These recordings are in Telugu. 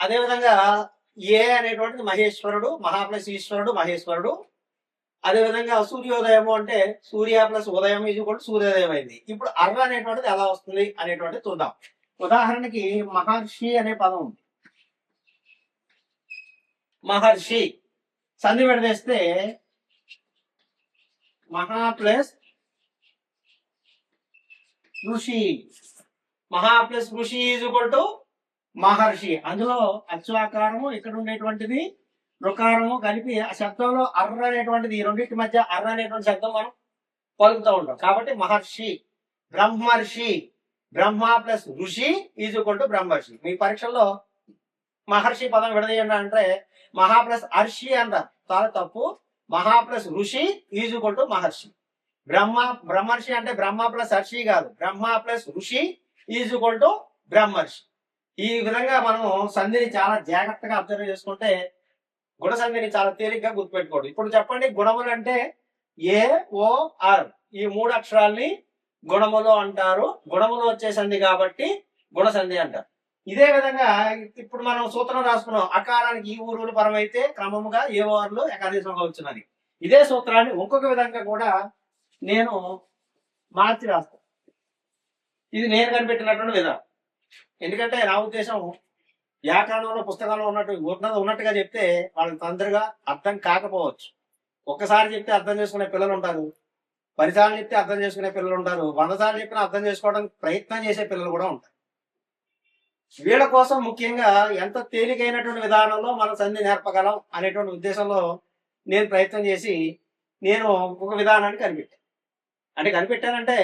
అదేవిధంగా ఏ అనేటువంటిది మహేశ్వరుడు మహా ప్లస్ ఈశ్వరుడు మహేశ్వరుడు. అదేవిధంగా సూర్యోదయము అంటే సూర్య ప్లస్ ఉదయం ఇది కూడా సూర్యోదయం అయింది. ఇప్పుడు అర్ర అనేటువంటిది ఎలా వస్తుంది అనేటువంటిది చూద్దాం. ఉదాహరణకి మహర్షి అనే పదం ఉంది. మహర్షి సంధి విడదీస్తే మహా ప్లస్ ఋషి మహా ప్లస్ ఋషి ఈజ్ టు మహర్షి. అందులో అశ్వాకారము ఇక్కడ ఉండేటువంటిది రుకారము కలిపి ఆ శబ్దంలో అర్ర అనేటువంటిది ఈ రెండింటి మధ్య అర్ర అనేటువంటి శబ్దం మనం పలుకుతూ ఉంటాం. కాబట్టి మహర్షి బ్రహ్మర్షి బ్రహ్మ ప్లస్ ఋషి ఈజ్ ఈక్వల్ టు బ్రహ్మర్షి. మీ పరీక్షల్లో మహర్షి పదం విడదీయండి అంటే మహా ప్లస్ అర్షి అంటారు చాలా తప్పు. మహా ప్లస్ ఋషి ఈజ్ ఈక్వల్ టు మహర్షి. బ్రహ్మ బ్రహ్మర్షి అంటే బ్రహ్మ ప్లస్ హర్షి కాదు. బ్రహ్మ ప్లస్ ఋషి ఈజ్ ఈక్వల్ టు బ్రహ్మర్షి. ఈ విధంగా మనం సంధిని చాలా జాగ్రత్తగా అబ్జర్వ్ చేసుకుంటే గుణ సంధిని చాలా తేలిగ్గా గుర్తుపెట్టుకోడు. ఇప్పుడు చెప్పండి గుణములు అంటే ఏ ఓ ఆర్. ఈ మూడు అక్షరాల్ని గుణములు అంటారు. గుణములు వచ్చే సంధి కాబట్టి గుణ సంధి అంటారు. ఇదే విధంగా ఇప్పుడు మనం సూత్రం రాసుకున్నాం అకారానికి ఈ ఊరులు పరమైతే క్రమముగా ఏ ఓవర్లు ఏకాదేశంగా వచ్చినది. ఇదే సూత్రాన్ని ఇంకొక విధంగా కూడా నేను మార్చి రాస్తాను. ఇది నేను కనిపెట్టినటువంటి విధానం. ఎందుకంటే నా ఉద్దేశం వ్యాకరణంలో పుస్తకంలో ఉన్నట్టు ఉన్నది ఉన్నట్టుగా చెప్తే వాళ్ళకి తొందరగా అర్థం కాకపోవచ్చు. ఒక్కసారి చెప్తే అర్థం చేసుకునే పిల్లలు ఉంటారు. పదిసార్లు చెప్తే అర్థం చేసుకునే పిల్లలు ఉంటారు. వంద సార్లు చెప్పినా అర్థం చేసుకోవడానికి ప్రయత్నం చేసే పిల్లలు కూడా ఉంటారు. వీళ్ళ కోసం ముఖ్యంగా ఎంత తేలికైనటువంటి విధానంలో మనం సంధి నేర్పగలం అనేటువంటి ఉద్దేశంలో నేను ప్రయత్నం చేసి నేను ఒక విధానాన్ని కనిపెట్టాను. అంటే కనిపెట్టానంటే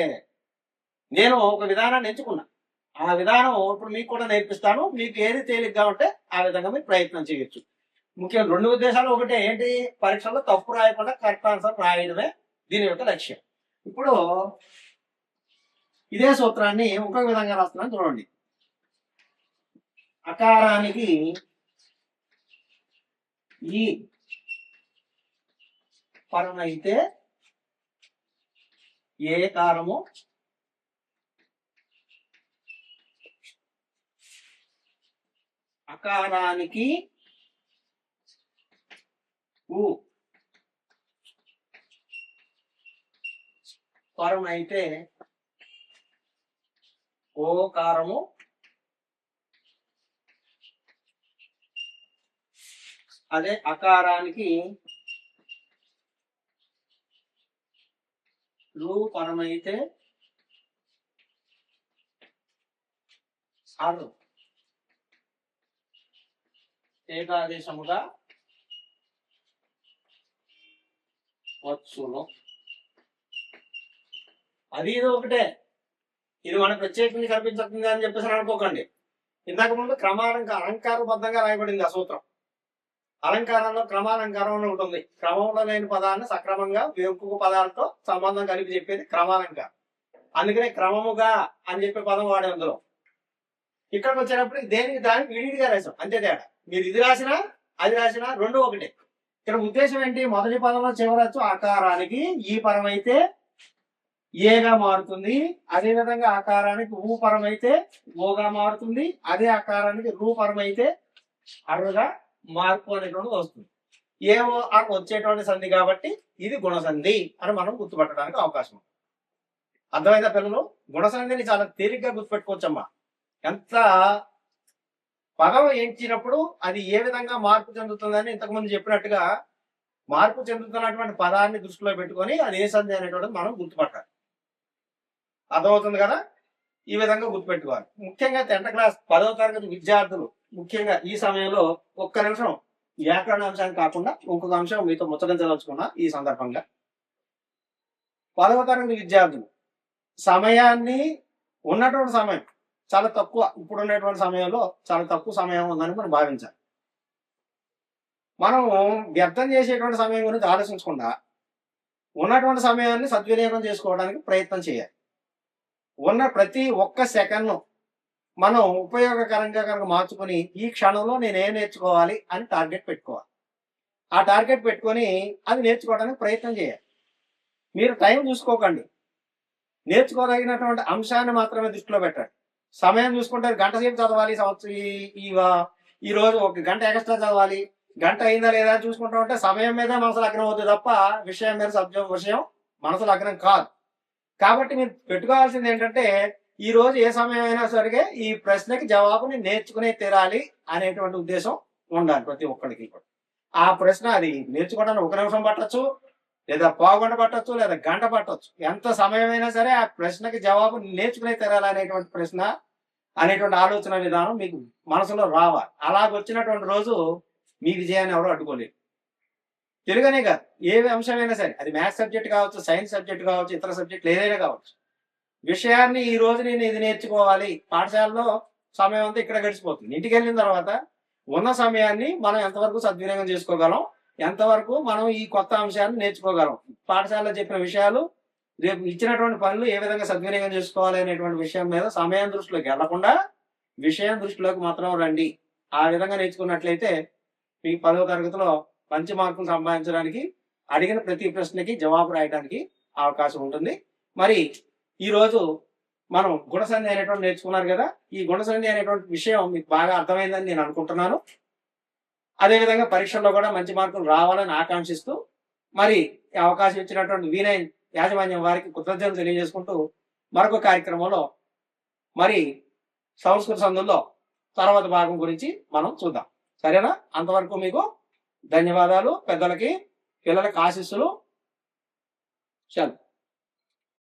నేను ఒక విధానాన్ని ఎంచుకున్నా. ఆ విధానం ఇప్పుడు మీకు కూడా నేర్పిస్తాను. మీకు ఏది తేలిగ్గా ఉంటే ఆ విధంగా మీరు ప్రయత్నం చేయొచ్చు. ముఖ్యంగా రెండు ఉద్దేశాలు ఒకటే. ఏంటి? పరీక్షల్లో తప్పు రాయకుండా కరెక్ట్ ఆన్సర్ రాయడమే దీని యొక్క లక్ష్యం. ఇప్పుడు ఇదే సూత్రాన్ని ఇంకొక విధంగా రాస్తున్నాను చూడండి. అకారానికి ఈ పరమైతే ఏ కారము ఆకారానికి ఉ స్వరం అయితే ఓకారము అదే అకారానికి రూపరమైతే సారు. ఏకాదేశముగా వచ్చును. అది ఇది ఒకటే. ఇది మనకు ప్రత్యేకంగా కనిపించుతుంది అని చెప్పేసి అనుకోకండి. ఇంతకు ముందు క్రమాలంక అలంకారబద్ధంగా రాయబడింది ఆ సూత్రం. అలంకారంలో క్రమాలంకారం అని ఉంటుంది క్రమంలో లేని పదాన్ని సక్రమంగా ఇంకొక పదాలతో సంబంధం కలిపి చెప్పేది క్రమాలంకారం. అందుకనే క్రమముగా అని చెప్పే పదం వాడే అందులో. ఇక్కడికి వచ్చేటప్పుడు దేనికి దానికి విడిగా రాసాం అంతే తేడా. మీరు ఇది రాసినా అది రాసినా రెండు ఒకటే. ఇక్కడ ఉద్దేశం ఏంటి? మొదటి పదంలో చివరచ్చు ఆకారానికి ఈ పరం అయితే ఏగా మారుతుంది? అదే విధంగా ఆకారానికి ఊ పరం అయితే ఓగా మారుతుంది. అదే ఆకారానికి రూ పరం అయితే అరుగా మార్పు అనేటువంటిది వస్తుంది. ఏవో ఆ వచ్చేటువంటి సంధి కాబట్టి ఇది గుణసంధి అని మనం గుర్తుపట్టడానికి అవకాశం అర్థమైందా పిల్లలు? గుణసంధిని చాలా తేలిగ్గా గుర్తుపెట్టుకోవచ్చమ్మా. ఎంత పదం ఎంచినప్పుడు అది ఏ విధంగా మార్పు చెందుతుందని ఇంతకుముందు చెప్పినట్టుగా మార్పు చెందుతున్నటువంటి పదాన్ని దృష్టిలో పెట్టుకొని అది ఏ సంధి అనేటువంటిది మనం గుర్తుపట్టాలి. అర్థమవుతుంది కదా? ఈ విధంగా గుర్తుపెట్టుకోవాలి. ముఖ్యంగా టెన్త్ క్లాస్ పదవ తరగతి విద్యార్థులు ముఖ్యంగా ఈ సమయంలో ఒక్క నిమిషం వ్యాకరణ అంశాన్ని కాకుండా ఇంకొక అంశం మీతో ముచ్చటించదలుచుకున్నా ఈ సందర్భంగా. పదవ తరగతి విద్యార్థులు సమయాన్ని ఉన్నటువంటి సమయం చాలా తక్కువ ఇప్పుడు ఉండేటువంటి సమయంలో చాలా తక్కువ సమయం ఉందని మనం భావించాలి. మనం వ్యర్థం చేసేటువంటి సమయం గురించి ఆలోచించకుండా ఉన్నటువంటి సమయాన్ని సద్వినియోగం చేసుకోవడానికి ప్రయత్నం చేయాలి. ఉన్న ప్రతి ఒక్క సెకండ్ మనం ఉపయోగకరంగా కనుక మార్చుకొని ఈ క్షణంలో నేను ఏం నేర్చుకోవాలి అని టార్గెట్ పెట్టుకోవాలి. ఆ టార్గెట్ పెట్టుకొని అది నేర్చుకోవడానికి ప్రయత్నం చేయాలి. మీరు టైం చూసుకోకండి. నేర్చుకోదగినటువంటి అంశాన్ని మాత్రమే దృష్టిలో పెట్టండి. సమయం చూసుకుంటే గంట సేపు చదవాలి సంవత్సరం ఈ- ఈ రోజు ఒక గంట ఎక్స్ట్రా చదవాలి. గంట అయిందా లేదా అని చూసుకుంటా ఉంటే సమయం మీద మనసు లగ్నం అవుతుంది తప్ప విషయం మీద సబ్జెక్ట్ విషయం మనసు లగ్నం కాదు. కాబట్టి మీరు పెట్టుకోవాల్సింది ఏంటంటే ఈ రోజు ఏ సమయం అయినా సరిగే ఈ ప్రశ్నకి జవాబుని నేర్చుకునే తీరాలి అనేటువంటి ఉద్దేశం ఉండాలి ప్రతి ఒక్కరికి కూడా. ఆ ప్రశ్న అది నేర్చుకోవడానికి ఒక నిమిషం పట్టచ్చు లేదా పావుగంట పట్టొచ్చు లేదా గంట పట్టొచ్చు. ఎంత సమయమైనా సరే ఆ ప్రశ్నకి జవాబు నేర్చుకునే తెరాలనేటువంటి ప్రశ్న అనేటువంటి ఆలోచన విధానం మీకు మనసులో రావాలి. అలాగ వచ్చినటువంటి రోజు మీ విజయాన్ని ఎవరు అడ్డుకోలేరు. తెలుగనే కాదు. ఏ అంశమైనా సరే అది మ్యాథ్స్ సబ్జెక్ట్ కావచ్చు సైన్స్ సబ్జెక్ట్ కావచ్చు ఇతర సబ్జెక్టులు ఏదైనా కావచ్చు. విషయాన్ని ఈ రోజు నేను ఇది నేర్చుకోవాలి. పాఠశాలలో సమయం అంతా ఇక్కడ గడిచిపోతుంది. ఇంటికి వెళ్ళిన తర్వాత ఉన్న సమయాన్ని మనం ఎంతవరకు సద్వినియోగం చేసుకోగలం? ఎంతవరకు మనం ఈ కొత్త అంశాన్ని నేర్చుకోగలం? పాఠశాలలో చెప్పిన విషయాలు రేపు ఇచ్చినటువంటి పనులు ఏ విధంగా సద్వినియోగం చేసుకోవాలి అనేటువంటి విషయం మీద సమయం దృష్టిలోకి వెళ్ళకుండా విషయం దృష్టిలోకి మాత్రం రండి. ఆ విధంగా నేర్చుకున్నట్లయితే మీ పదవ తరగతిలో మంచి మార్కులు సంపాదించడానికి అడిగిన ప్రతి ప్రశ్నకి జవాబు రాయడానికి అవకాశం ఉంటుంది. మరి ఈరోజు మనం గుణసంధి అనేటువంటి నేర్చుకున్నారు కదా? ఈ గుణసంధి అనేటువంటి విషయం మీకు బాగా అర్థమైందని నేను అనుకుంటున్నాను. అదేవిధంగా పరీక్షల్లో కూడా మంచి మార్కులు రావాలని ఆకాంక్షిస్తూ మరి ఈ అవకాశం ఇచ్చినటువంటి వీనైన్ యాజమాన్యం వారికి కృతజ్ఞతలు తెలియజేసుకుంటూ మరొక కార్యక్రమంలో మరి సంస్కృత సందుల్లో తర్వాత భాగం గురించి మనం చూద్దాం. సరేనా? అంతవరకు మీకు ధన్యవాదాలు. పెద్దలకి పిల్లలకి ఆశీస్సులు. చల్